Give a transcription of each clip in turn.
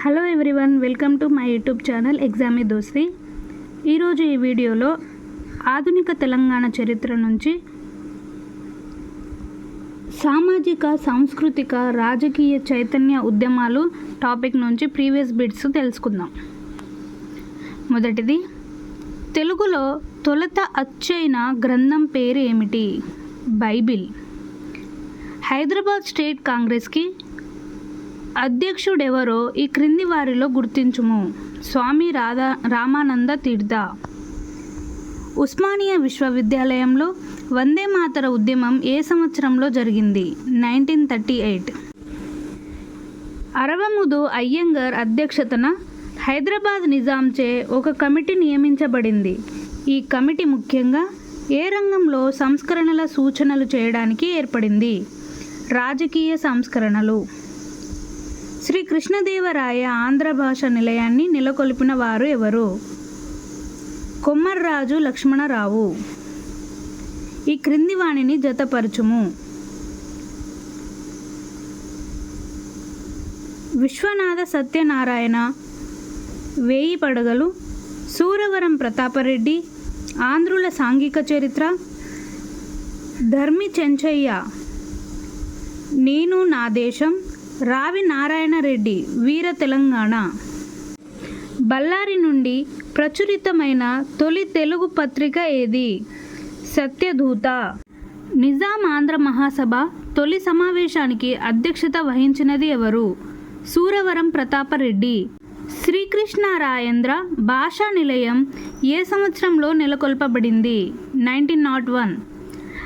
Hello everyone welcome to my YouTube channel exam Dosti ఈరోజు ఈ వీడియోలో ఆధునిక తెలంగాణ చరిత్ర నుంచి సామాజిక సాంస్కృతిక రాజకీయ చైతన్య ఉద్యమాలు టాపిక్ నుంచి ప్రీవియస్ బిట్స్ తెలుసుకుందాం. మొదటిది తెలుగులో తొలుత అచ్చైన గ్రంథం పేరు ఏమిటి బైబిల్. హైదరాబాద్ స్టేట్ కాంగ్రెస్కి అధ్యక్షుడెవరో ఈ క్రింది వారిలో గుర్తించుము. స్వామి రాధా రామానంద తీర్థ. ఉస్మానియా విశ్వవిద్యాలయంలో వందే మాతర ఉద్యమం ఏ సంవత్సరంలో జరిగింది? Nineteen thirty eight. Aravamudu Iyengar అధ్యక్షతన హైదరాబాద్ నిజాంచే ఒక కమిటీ నియమించబడింది. ఈ కమిటీ ముఖ్యంగా ఏ రంగంలో సంస్కరణల సూచనలు చేయడానికి ఏర్పడింది? రాజకీయ సంస్కరణలు. శ్రీ కృష్ణదేవరాయ ఆంధ్ర భాష నిలయాన్ని నెలకొల్పిన వారు ఎవరు? కొమ్మర్రాజు లక్ష్మణరావు. ఈ క్రింది వాణిని జతపరచుము. విశ్వనాథ సత్యనారాయణ వేయి పడగలు సూరవరం ప్రతాపరెడ్డి ఆంధ్రుల సాంఘిక చరిత్ర ధర్మి చెంచయ్య నేను నా దేశం రావి నారాయణ రెడ్డి వీర తెలంగాణ. బళ్ళారి నుండి ప్రచురితమైన తొలి తెలుగు పత్రిక ఏది? సత్యదూత. నిజాం ఆంధ్ర మహాసభ తొలి సమావేశానికి అధ్యక్షత వహించినది ఎవరు? సూరవరం ప్రతాపరెడ్డి. శ్రీకృష్ణరాయేంద్ర భాషా నిలయం ఏ సంవత్సరంలో నెలకొల్పబడింది? Nineteen naught one.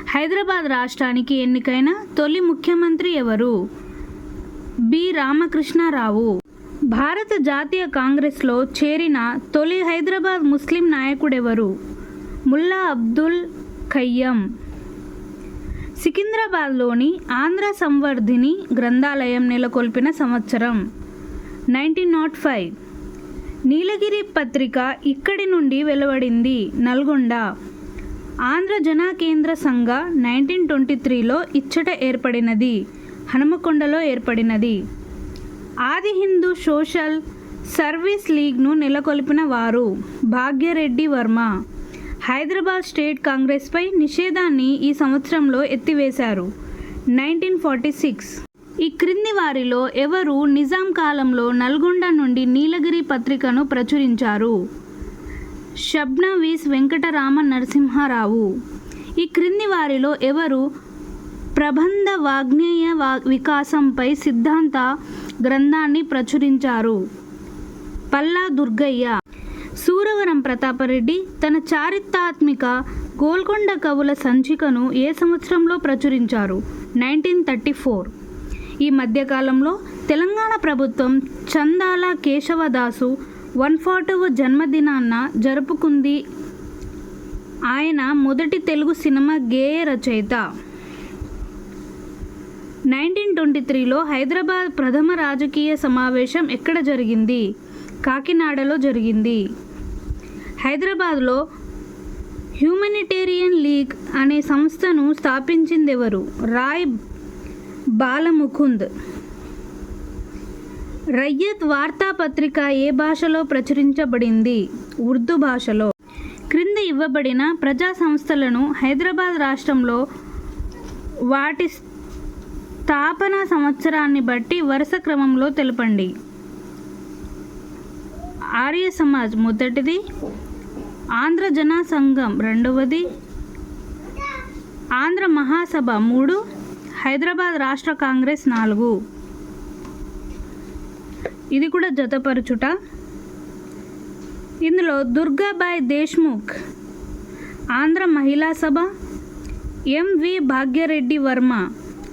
హైదరాబాద్ రాష్ట్రానికి ఎన్నికైన తొలి ముఖ్యమంత్రి ఎవరు? బి. రామకృష్ణారావు. భారత జాతీయ కాంగ్రెస్లో చేరిన తొలి హైదరాబాద్ ముస్లిం నాయకుడెవరు? ముల్లా అబ్దుల్ ఖయ్యం. సికింద్రాబాద్లోని ఆంధ్ర సంవర్ధిని గ్రంథాలయం నెలకొల్పిన సంవత్సరం. Nineteen nought five. నీలగిరి పత్రిక ఇక్కడి నుండి వెలువడింది నల్గొండ. ఆంధ్ర జనా కేంద్ర సంఘ నైన్టీన్ ట్వంటీ త్రీలో ఇచ్చట ఏర్పడినది. హనుమకొండలో ఏర్పడినది. ఆది హిందూ సోషల్ సర్వీస్ లీగ్ను నెలకొల్పిన వారు భాగ్యరెడ్డి వర్మ హైదరాబాద్ స్టేట్ కాంగ్రెస్పై నిషేధాన్ని ఈ సంవత్సరంలో ఎత్తివేశారు. Nineteen forty six. ఈ క్రింది వారిలో ఎవరు నిజాం కాలంలో నల్గొండ నుండి నీలగిరి పత్రికను ప్రచురించారు? షబ్నవీస్ వెంకటరామ నరసింహారావు. ఈ క్రింది వారిలో ఎవరు ప్రబంధ వాగ్నేయ వా వికాసంపై సిద్ధాంత గ్రంథాన్ని ప్రచురించారు. పల్లా దుర్గయ్య సూరవరం ప్రతాపరెడ్డి తన చారిత్రాత్మిక గోల్కొండ కవుల సంచికను ఏ సంవత్సరంలో ప్రచురించారు? Nineteen thirty four. ఈ మధ్యకాలంలో తెలంగాణ ప్రభుత్వం చందాల కేశవదాసు వన్ ఫార్టీవ జన్మదినాన్న జరుపుకుంది. ఆయన మొదటి తెలుగు సినిమా గేయ రచయిత. నైన్టీన్ ట్వంటీ త్రీలో హైదరాబాద్ ప్రథమ రాజకీయ సమావేశం ఎక్కడ జరిగింది? కాకినాడలో జరిగింది. హైదరాబాద్లో హ్యూమనిటేరియన్ లీగ్ అనే సంస్థను స్థాపించిందెవరు? రాయ్ బాలముకుంద్. రయ్యత్ వార్తాపత్రిక ఏ భాషలో ప్రచురించబడింది? ఉర్దూ భాషలో. క్రింద ఇవ్వబడిన ప్రజా సంస్థలను హైదరాబాద్ రాష్ట్రంలో వాటి స్థాపన సంవత్సరాన్ని బట్టి వరుస క్రమంలో తెలపండి. ఆర్య సమాజ్ మొదటిది ఆంధ్ర జనా సంఘం రెండవది ఆంధ్ర మహాసభ మూడు హైదరాబాద్ రాష్ట్ర కాంగ్రెస్ నాలుగు. ఇది కూడా జతపరచుట. ఇందులో దుర్గాబాయ్ దేశ్ముఖ్ ఆంధ్ర మహిళా సభ ఎంవి భాగ్యరెడ్డి వర్మ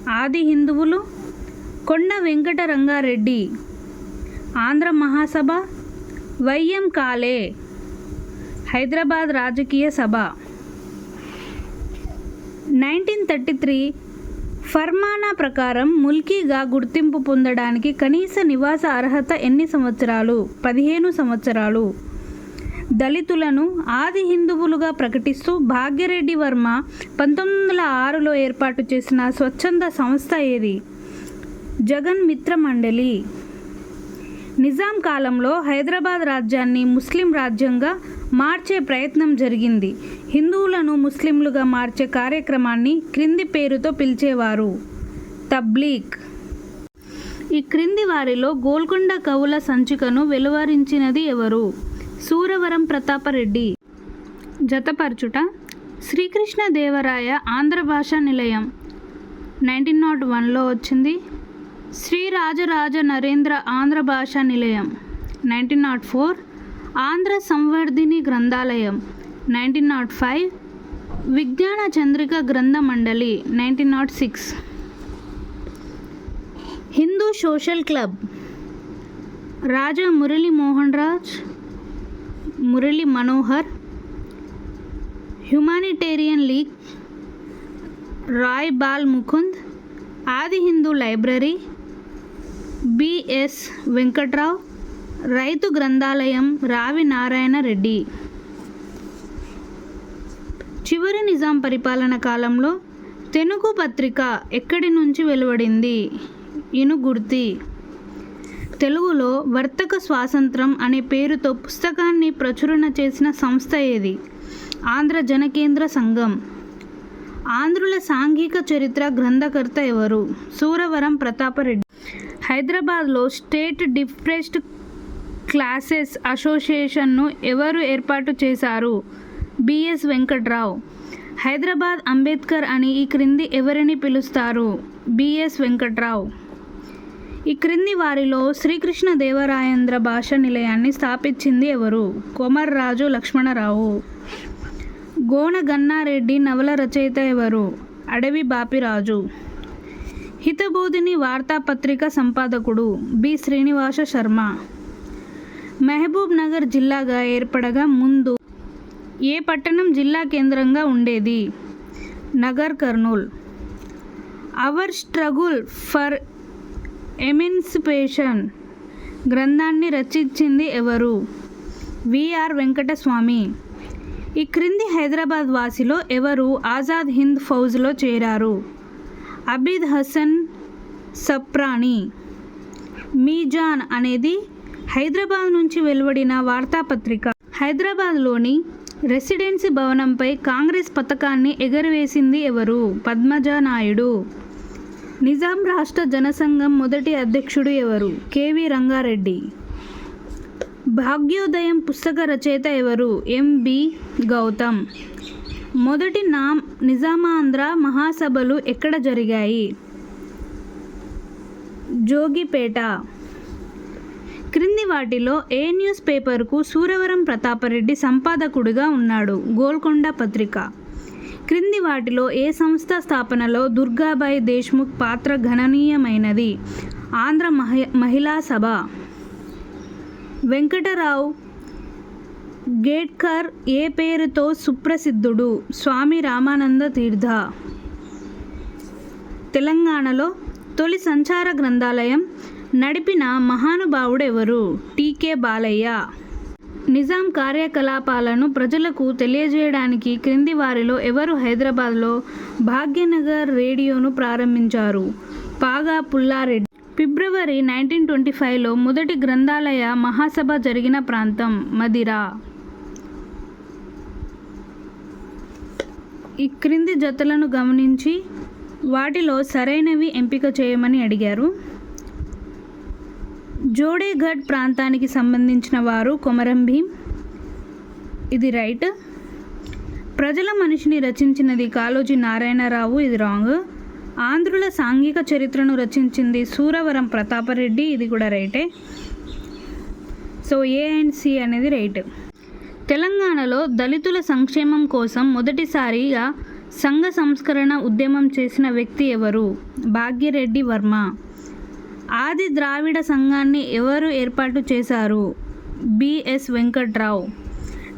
ఆది హిందువులు కొండ వెంకట రంగారెడ్డి ఆంధ్ర మహాసభ వైఎం కాలే హైదరాబాద్ రాజకీయ సభ. నైన్టీన్ థర్టీ త్రీ ఫర్మానా ప్రకారం ముల్కీగా గుర్తింపు పొందడానికి కనీస నివాస అర్హత ఎన్ని సంవత్సరాలు? పదిహేను సంవత్సరాలు. దళితులను ఆది హిందువులుగా ప్రకటిస్తూ భాగ్యరెడ్డి వర్మ పంతొమ్మిది వందల ఆరులో ఏర్పాటు చేసిన స్వచ్ఛంద సంస్థ ఏది? జగన్ మిత్ర మండలి. నిజాం కాలంలో హైదరాబాద్ రాజ్యాన్ని ముస్లిం రాజ్యంగా మార్చే ప్రయత్నం జరిగింది. హిందువులను ముస్లింలుగా మార్చే కార్యక్రమాన్ని క్రింది పేరుతో పిలిచేవారు. తబ్లీగ్. ఈ క్రింది వారిలో గోల్కొండ కవుల సంచికను వెలువరించినది ఎవరు? సూరవరం ప్రతాపరెడ్డి. జతపరచుట శ్రీకృష్ణదేవరాయ ఆంధ్ర భాషా నిలయం. నైన్టీన్ నాట్ వన్లో వచ్చింది. Shri Rajaraja Narendra Andhra Bhasha Nilayam. Nineteen naught four Andhra Samvardhini Granthalayam. Nineteen naught five Vignana Chandrika Grantha Mandali. Nineteen naught six Hindu social club. Raja Murali Mohan Raj Murali Manohar humanitarian league Rai Bal Mukund Adi Hindu library BS Venkatrao రైతు గ్రంథాలయం రావి నారాయణ రెడ్డి. చివరి నిజాం పరిపాలన కాలంలో తెనుగు పత్రిక ఎక్కడి నుంచి వెలువడింది? ఇనుగుర్తి. తెలుగులో వర్తక స్వాతంత్రం అనే పేరుతో పుస్తకాన్ని ప్రచురణ చేసిన సంస్థ ఏది? ఆంధ్ర జనకేంద్ర సంఘం. ఆంధ్రుల సాంఘిక చరిత్ర గ్రంథకర్త ఎవరు? సూరవరం ప్రతాపరెడ్డి. హైదరాబాద్లో స్టేట్ డిప్రెస్డ్ క్లాసెస్ అసోసియేషన్ను ఎవరు ఏర్పాటు చేశారు? బిఎస్ వెంకట్రావు. హైదరాబాద్ అంబేద్కర్ అని ఈ క్రింది ఎవరిని పిలుస్తారు? B S Venkatrao. ఈ క్రింది వారిలో శ్రీకృష్ణ దేవరాయేంద్ర భాష నిలయాన్ని స్థాపించింది ఎవరు? కొమర్రాజు లక్ష్మణరావు. గోన గన్నారెడ్డి నవల రచయిత ఎవరు? అడవి బాపిరాజు. హితబోధిని వార్తాపత్రిక సంపాదకుడు బి. శ్రీనివాస శర్మ. మహబూబ్ నగర్ జిల్లాగా ఏర్పడగా ముందు ఏ పట్టణం జిల్లా కేంద్రంగా ఉండేది? Nagar Kurnool. Our struggle for emancipation గ్రంథాన్ని రచించింది ఎవరు? V R Venkataswamy. ఈ క్రింది హైదరాబాద్ వాసిలో ఎవరు ఆజాద్ హింద్ ఫౌజ్లో చేరారు? అబీద్ హసన్ సప్రాణి. మీజాన్ అనేది హైదరాబాద్ నుంచి వెలువడిన వార్తాపత్రిక. హైదరాబాద్లోని రెసిడెన్సీ భవనంపై కాంగ్రెస్ పథకాన్ని ఎగరవేసింది ఎవరు? పద్మజా నాయుడు నిజాం రాష్ట్ర జనసంఘం మొదటి అధ్యక్షుడు ఎవరు? కెవి రంగారెడ్డి. భాగ్యోదయం పుస్తక రచయిత ఎవరు? ఎంబి గౌతమ్. మొదటి నా నిజామాంధ్ర మహాసభలు ఎక్కడ జరిగాయి? జోగిపేట. క్రింది వాటిలో ఏ న్యూస్ పేపర్కు సూరవరం ప్రతాపరెడ్డి సంపాదకుడిగా ఉన్నాడు? గోల్కొండ పత్రిక. క్రింది వాటిలో ఏ సంస్థ స్థాపనలో దుర్గాబాయి దేశ్ముఖ్ పాత్ర గణనీయమైనది? ఆంధ్ర మహి మహిళా సభ. వెంకటరావు గేట్కర్ ఏ పేరుతో సుప్రసిద్ధుడు? స్వామి రామానంద తీర్థ. తెలంగాణలో తొలి సంచార గ్రంథాలయం నడిపిన మహానుభావుడెవరు? టీకే బాలయ్య. నిజాం కార్యకలాపాలను ప్రజలకు తెలియజేయడానికి క్రింది వారిలో ఎవరు హైదరాబాద్లో భాగ్యనగర్ రేడియోను ప్రారంభించారు? పాగా పుల్లారెడ్డి. ఫిబ్రవరి నైన్టీన్ ట్వంటీ ఫైవ్లో మొదటి గ్రంథాలయ మహాసభ జరిగిన ప్రాంతం మదిరా. ఈ క్రింది జతలను గమనించి వాటిలో సరైనవి ఎంపిక చేయమని అడిగారు. జోడేఘడ్ ప్రాంతానికి సంబంధించిన వారు కొమరం భీం. ఇది రైట్. ప్రజల మనిషిని రచించినది కాళోజీ నారాయణరావు. ఇది రాంగ్. ఆంధ్రుల సాంఘిక చరిత్రను రచించింది సూరవరం ప్రతాపరెడ్డి. ఇది కూడా రైటే. సో ఏ అండ్ సి అనేది రైట్. తెలంగాణలో దళితుల సంక్షేమం కోసం మొదటిసారిగా సంఘ సంస్కరణ ఉద్యమం చేసిన వ్యక్తి ఎవరు? భాగ్యరెడ్డి వర్మ. ఆది ద్రావిడ సంఘాన్ని ఎవరు ఏర్పాటు చేశారు? బిఎస్ వెంకట్రావు.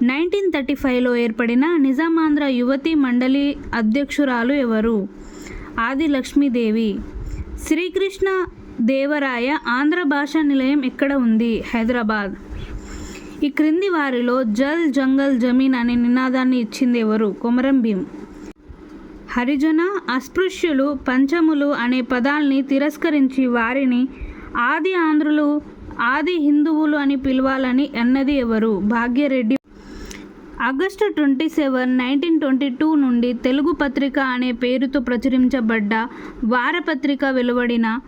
నైన్టీన్ థర్టీ ఫైవ్లో ఏర్పడిన నిజామాంధ్ర యువతి మండలి అధ్యక్షురాలు ఎవరు? ఆది లక్ష్మీదేవి. శ్రీకృష్ణ దేవరాయ ఆంధ్ర భాషా నిలయం ఎక్కడ ఉంది? హైదరాబాద్. ఈ క్రింది వారిలో జల్ జంగల్ జమీన్ అనే నినాదాన్ని ఇచ్చింది ఎవరు? కొమరం భీం. హరిజన అస్పృశ్యులు పంచములు అనే పదాల్ని తిరస్కరించి వారిని ఆది ఆంధ్రులు ఆది హిందువులు అని పిలవాలని అన్నది ఎవరు? Bhagyareddy. August twenty seven nineteen twenty two నుండి తెలుగు పత్రిక అనే పేరుతో ప్రచురించబడ్డ వారపత్రిక వెలువడిన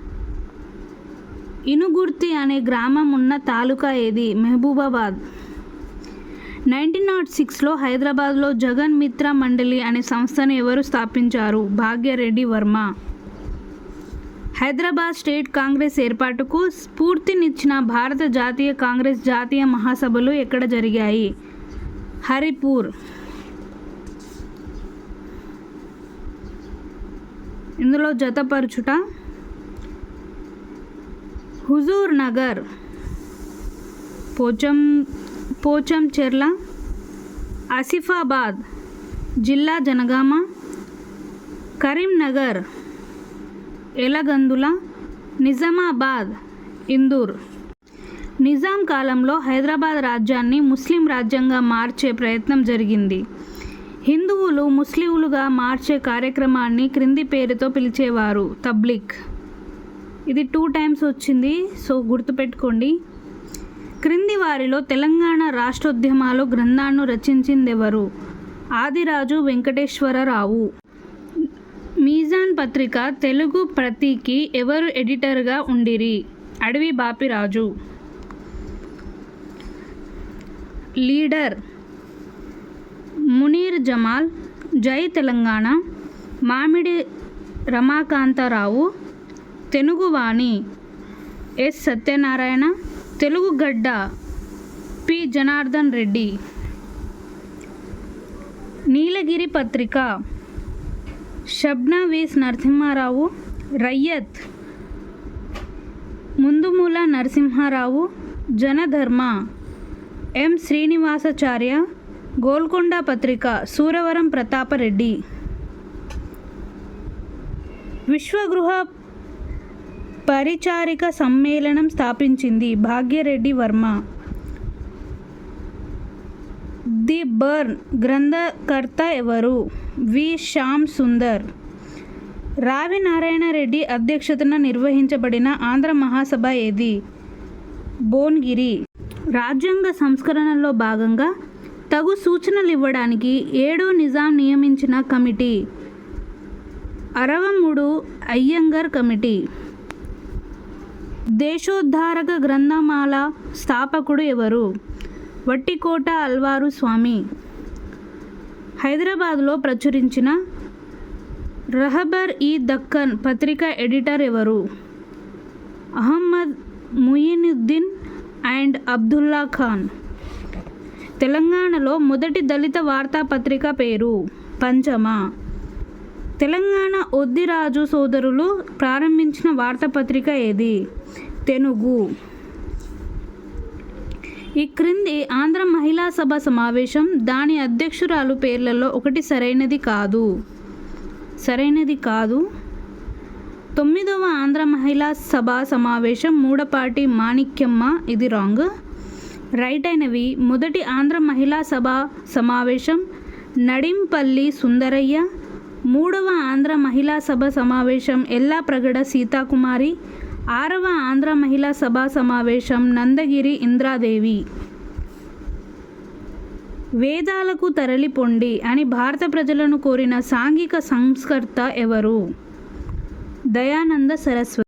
ఇనుగుర్తి అనే గ్రామం ఉన్న తాలూకా ఏది? మహబూబాబాద్. నైన్టీన్ నాట్ సిక్స్లో హైదరాబాద్లో జగన్ మిత్ర మండలి అనే సంస్థను ఎవరు స్థాపించారు? భాగ్యరెడ్డి వర్మ. హైదరాబాద్ స్టేట్ కాంగ్రెస్ ఏర్పాటుకు స్ఫూర్తినిచ్చిన భారత జాతీయ కాంగ్రెస్ జాతీయ మహాసభలు ఎక్కడ జరిగాయి? హరిపూర్. ఇందులో జతపరచుట. హుజూర్ నగర్. పోచం పోచంచెర్ల ఆసిఫాబాద్ జిల్లా జనగామ కరీంనగర్ ఎలగందుల నిజామాబాద్ ఇందూర్. నిజాం కాలంలో హైదరాబాద్ రాజ్యాన్ని ముస్లిం రాజ్యంగా మార్చే ప్రయత్నం జరిగింది. హిందువులు ముస్లింలుగా మార్చే కార్యక్రమాన్ని క్రింది పేరుతో పిలిచేవారు తబ్లిక్ ఇది టూ టైమ్స్ వచ్చింది సో గుర్తుపెట్టుకోండి. క్రింది వారిలో తెలంగాణ రాష్ట్రోద్యమాలు గ్రంథాన్ని రచించిందెవరు? ఆదిరాజు వెంకటేశ్వరరావు. మీజాన్ పత్రిక తెలుగు ప్రతికి ఎవరు ఎడిటర్గా ఉండిరి? అడవి Bapiraju. Leader Munir Jamal Jai Telangana Mamidi Ramakantarao Teluguvani S Satyanarayana Telugu Gadda P. Janardhan Reddy. Nilagiri పత్రిక. షబ్నా వీస్ నరసింహారావు రయ్యత్. ముందుమూల నరసింహారావు జనధర్మ. ఎం. శ్రీనివాసాచార్య గోల్కొండ పత్రిక సూరవరం ప్రతాపరెడ్డి. విశ్వగృహ పరిచారిక సమ్మేళనం స్థాపించింది భాగ్యరెడ్డి వర్మ. ది బర్న్ గ్రంథకర్త ఎవరు? వి. శ్యామ్ సుందర్. రావి నారాయణరెడ్డి అధ్యక్షతన నిర్వహించబడిన ఆంధ్ర మహాసభ ఏది? భువనగిరి. రాజ్యాంగ సంస్కరణలో భాగంగా తగు సూచనలు ఇవ్వడానికి ఏడో నిజాం నియమించిన కమిటీ. అరవముడు అయ్యంగర్ కమిటీ. దేశోద్ధారక గ్రంథమాల స్థాపకుడు ఎవరు? వట్టికోట అల్వారు స్వామి. హైదరాబాద్లో ప్రచురించిన రహబర్ ఈ దక్కన్ పత్రిక ఎడిటర్ ఎవరు? అహమ్మద్ ముయినుద్దీన్ అండ్ అబ్దుల్లా ఖాన్. తెలంగాణలో మొదటి దళిత వార్తాపత్రిక పేరు పంచమ. తెలంగాణ ఒద్దిరాజు సోదరులు ప్రారంభించిన వార్తాపత్రిక ఏది? తెనుగు ఈ క్రింది ఆంధ్ర మహిళా సభ సమావేశం దాని అధ్యక్షురాలు పేర్లలో ఒకటి సరైనది కాదు. సరైనది కాదు. తొమ్మిదవ ఆంధ్ర మహిళా సభ సమావేశం మూడపాటి మాణిక్యమ్మ ఇది రాంగ్. రైట్ అయినవి మొదటి ఆంధ్ర మహిళా సభ సమావేశం నడింపల్లి సుందరయ్య మూడవ ఆంధ్ర మహిళా సభ సమావేశం ఎల్లాప్రగడ సీతాకుమారి ఆరవ ఆంధ్ర మహిళా సభ సమావేశం నందగిరి ఇంద్రాదేవి. వేదాలకు తరలిపొండి అని భారత ప్రజలను కోరిన సాంఘిక సంస్కర్త ఎవరు? దయానంద సరస్వతి.